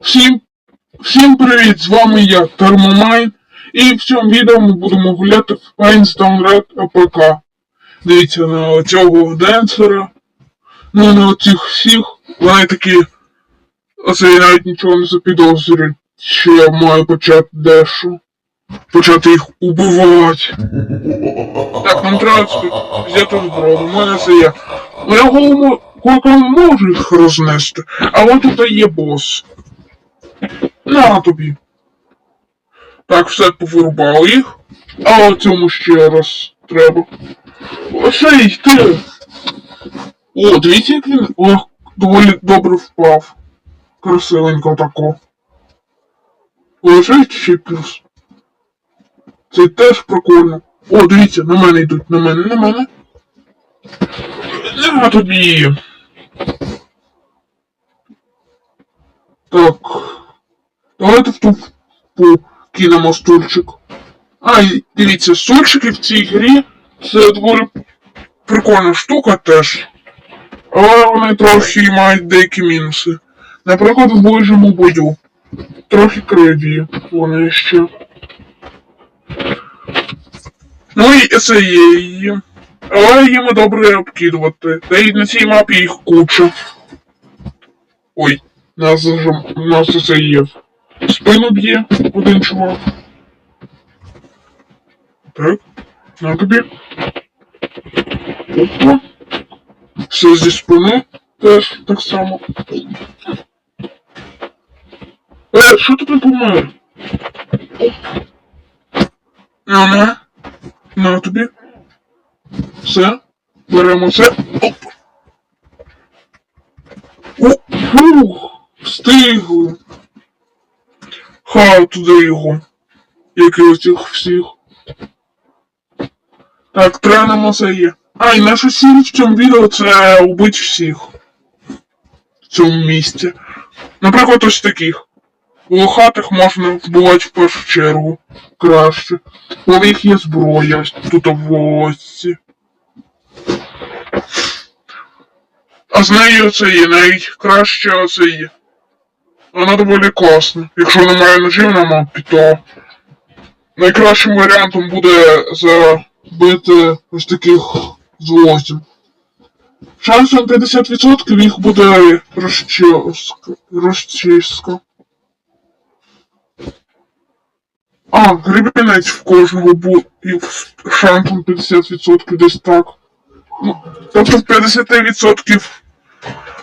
Всім, всім привіт! З вами я, Термомайн, і в цьому відео ми будемо гуляти в Paints Downred APK. Дивіться на цього денсера, ну на оцих всіх, вони такі, оце я навіть нічого не запідозрюю, що я маю почати дещо. Почати їх убивати. Так, нам треба взяти зброю, у мене це є. Ну, Я голову кое можу їх рознести, але тут є бос. На тобі. Так, все повирубав їх. А цьому ще раз треба. Оце йти. О, дивіться, як він о, доволі добре впав. Красивенько тако. Лежить плюс. Це теж прикольно. О, дивіться, на мене йдуть, на мене, на мене. На тобі. Так. Давайте в ту покинемо стульчик. А, і дивіться, стульчики в цій грі це доволі прикольна штука теж. Але вони трохи мають деякі мінуси. Наприклад, в ближньому бою. Трохи криві вони ще. Ну і це є її. Але їм добре обкидувати. Та й на цій мапі їх куча. Ой, нас зажим... нас це є. Спину б'є один чувак. Так, на тобі. Опа. Все зі спини теж так само. Е, що ти не помер? Оп. На. На тобі. Все. Беремо це. Оп. О, фух, встигли. Ха, туди його. Як і оцих всіх. Так, тренимо це є. А, і наша ціль в цьому відео це убити всіх. В цьому місці. Наприклад, ось таких. Волохатих можна вбивати в першу чергу. Краще. В них є зброя тут в волосці. А з нею це є найкраще оце є. Вона доволі класна. Якщо немає ножів на мапі, то найкращим варіантом буде забити ось таких злозів. Шансом 50% їх буде розчистка. А, гребінець в кожного буде шансом 50% десь так. Ну, тобто 50%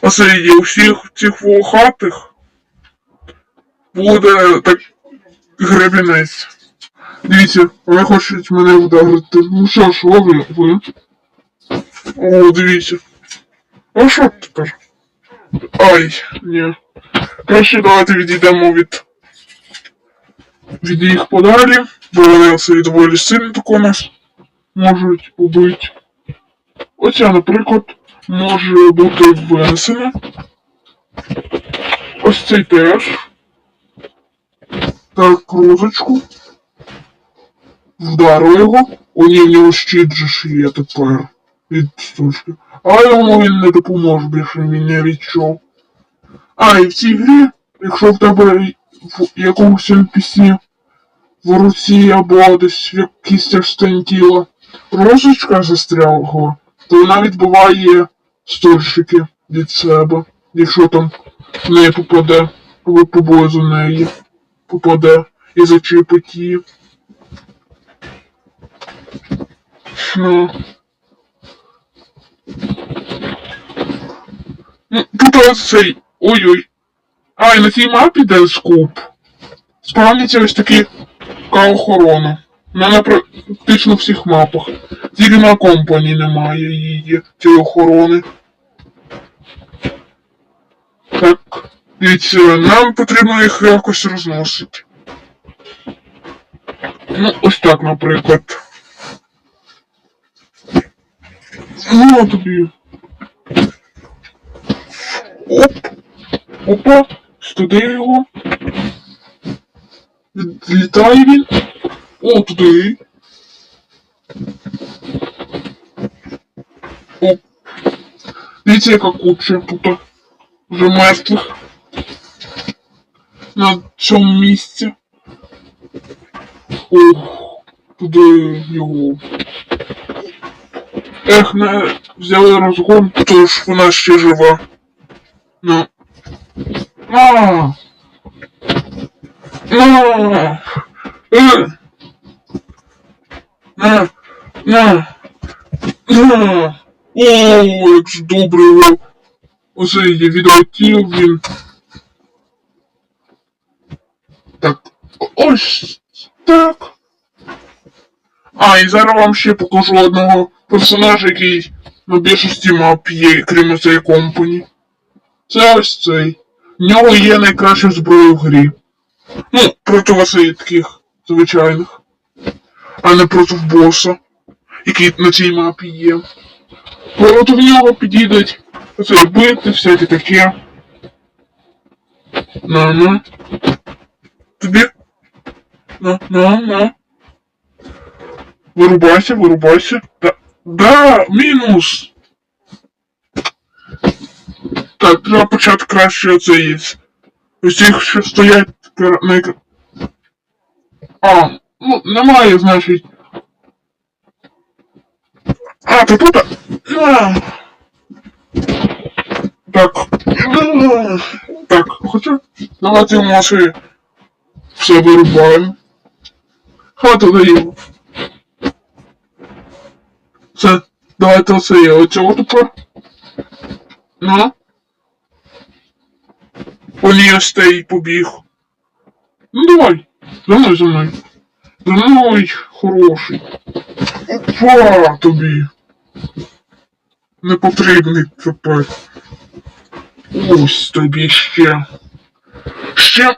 оце є у всіх цих волохатих буде так гребінець. Дивіться, вони хочуть мене вдарити. Ну що ж, лови ви. О, дивіться. А що тепер? Ай, ні. Краще давайте відійдемо від від їх подалі, бо вони оце доволі сильно нас можуть убити. Оця, наприклад, може бути винесена. Ось цей теж. Так, кружечку. Вдарив його. У нього щит же ж тепер. Від штучки. А йому він не допоможе більше, він не відчув. А, і в цій грі, якщо в тебе в якомусь NPC в руці або десь в якійсь частині тіла застрягла, то вона відбиває стольчики від себе, якщо там в неї попаде, або поблизу неї попаде і зачепить її. Ну. Ну, тут ось цей. Ой-ой. А, і на цій мапі де скуп. Спавняться ось такі охорона. На на практично всіх мапах. Тільки на компані немає її, цієї охорони. Так, дивіться, нам потрібно їх якось розносити. Ну, ось так, наприклад. Ну, тобі. Оп. Опа. Туди його. Літає він. О, туди. Оп. Дивіться, яка куча тут. Вже мертвих. На цьому місці. Ох, туди його. Ех, не взяли розгон, тож вона ще жива. Ну. А! На! Е! На! На! На! О, як ж добре. Оце є відлетів він. Так, ось так. А, і зараз вам ще покажу одного персонажа, який на більшості мап є, крім цієї компані. Це ось цей. В нього є найкраща зброя в грі. Ну, проти вас є таких звичайних. А не проти боса, який на цій мапі є. Проти нього підійдуть оце бити, всяке таке. На, на. Тобі. На, на, на. Вирубайся, вирубайся. Да, да, мінус. Так, треба почати краще оце є. Ось цих, що стоять кра- на екра- А, ну, немає, значить. А, ти тут? А. Так. Так, хоча. Давайте в наші Все вирубаємо. Хата даємо. Все, давайте оце я оцього тепер. Ну. Вони ось побіг. Ну давай. За мною, за мною. Мною, хороший. Опа, тобі. Непотрібний тепер. Ось тобі ще. Ще.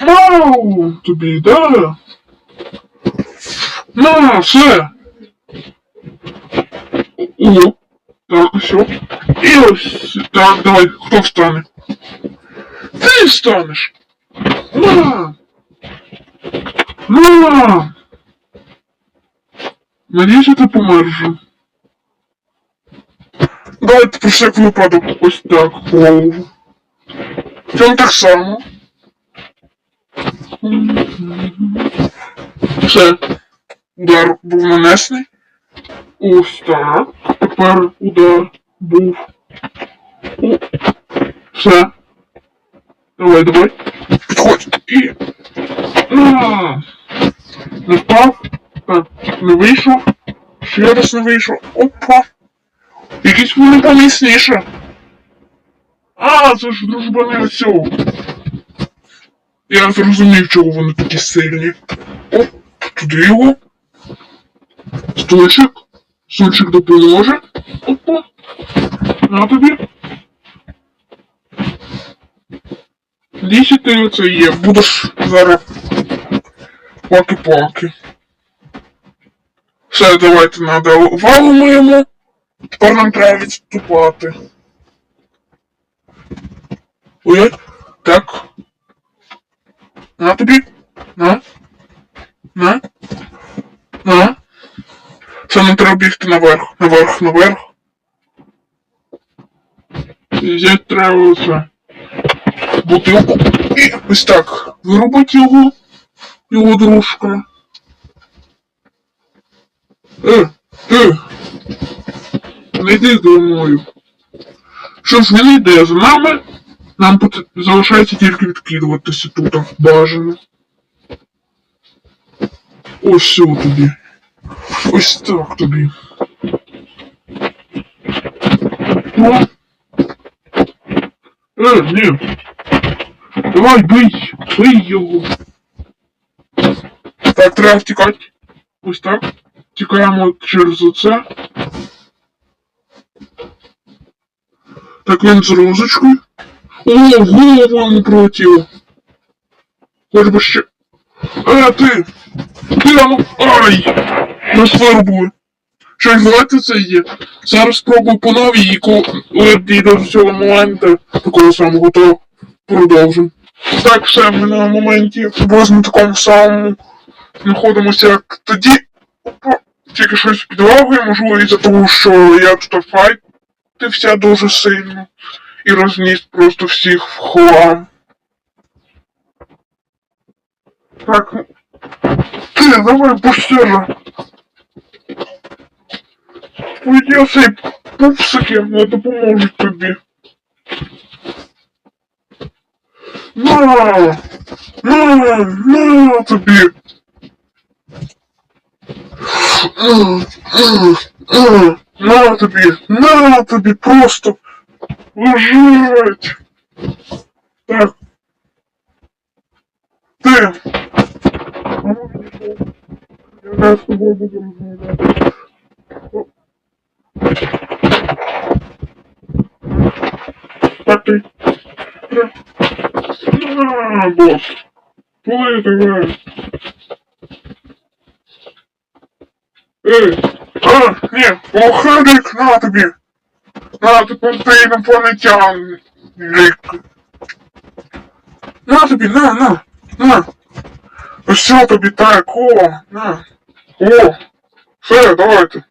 Ау, тобі, да? На, все. О, так, все. І ось, так, давай, хто встане? Ти встанеш. На. На. Надіюсь, ти помер же. Давайте про всяк випадок ось так голову. Цьому так само. Все. Удар був нанесений. Ось так. Тепер удар був. Все. Давай, давай. Підходь. І. На. Не впав. Так, не вийшов. Ще раз не вийшов. Опа. Якісь вони поміцніше. А, це ж дружбани оцього. Я зрозумів, чого вони такі сильні. Оп, туди його. Стольчик. Стольчик допоможе. Опа. На тобі. Лісі ти оце є. Будеш зараз паки-паки. Все, давайте надо валимо йому. Тепер нам треба відступати. Ой, так. На тобі. На. На. На. Все, нам треба бігти наверх, наверх, наверх. Взять треба це. Бутилку. І ось так. Вирубить його. Його дружка. Е, е. Не йди за мною. Що ж він йде за нами? Нам пот- залишається тільки відкидуватися тут бажано. Ось все тобі. Ось так тобі. Ну. Е, ні. Давай бий, бий його. Так, треба втікати. Ось так. Тікаємо через оце. Так він з розочкою. О, голову йому прилетіло. Хоч би ще. Е, ти! Ти ну, ай! Нас вирубили. Що ж, давайте це є. Зараз спробую по новій і коли дійде до цього моменту, такого самого, то продовжимо. Так, все, ми на моменті приблизно такому самому знаходимося, як тоді. Тільки щось підлагує, можливо, із-за того, що я тут файтився дуже сильно і розніс просто всіх в хлам. Так. Ти, давай быстро. Твої цей пупсики не допоможуть тобі. На! На! На тобі! На тобі! На тобі! Просто лежать! Так. Ти! Я з тобою буду розмовляти. Так ти. На, бос. Плay давай. Ей, а, ні, охранник, на тобі. На, тепер ти інопланетян. На тобі, на, на, на. Ось що тобі так, о, на. О, все, давайте.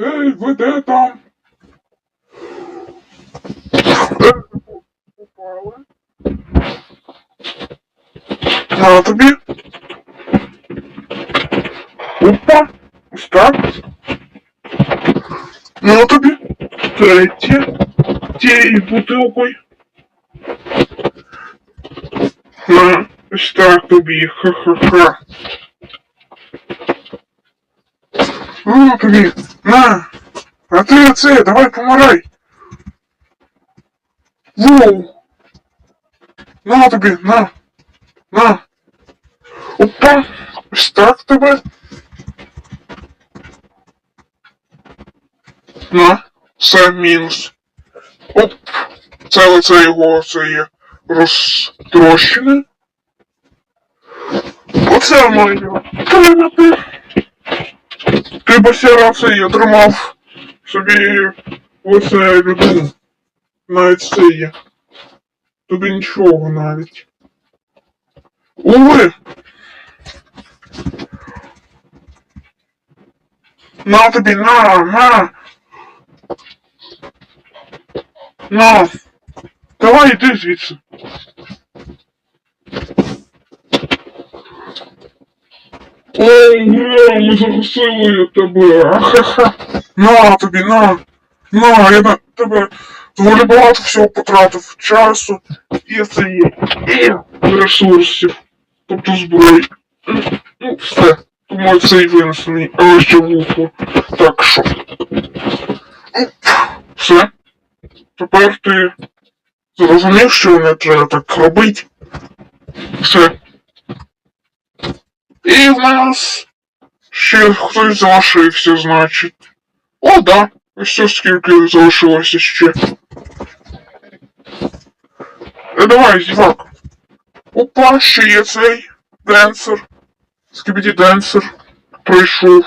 Ей, ви де там? На тобі. Опа. Ось так. На тобі. Третє. Тією бутилкою. На. Ось так тобі. Ха-ха-ха. На тобі. На. А ти оце, давай помирай. Воу. На тобі, на. На. Опа. Ось так тебе. На. Все, мінус. Оп. Це оце його, це є розтрощене. Оце моє. Тримати. Ти це і отримав собі оце людину. Навіть це є. Тобі нічого навіть. Уви! На тобі, на, на! На! Давай іди звідси. Ой, ура, ми загасили тебе. Ахаха. На тобі, на. На, я на тебе доволі багато всього потратив. Часу і це є. І ресурсів. Тобто зброї. Ну, все. Тому цей винесений, але ще вухо. Так що. Оп. Все. Тепер ти зрозумів, що не треба так робити. Все. І в нас ще хтось залишився, значить. О, да. Ось скільки залишилося ще. Е, давай, зівак. Опа, ще є цей денсер. Скібіді денсер. Прийшов.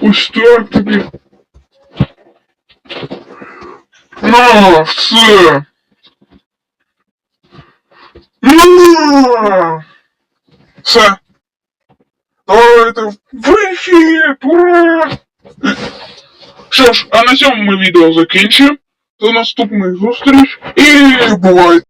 Ось так тобі. На, все. На! Все. Давайте в вихід! Ура! Що ж, а на цьому ми відео закінчимо. До наступних зустріч і бувайте!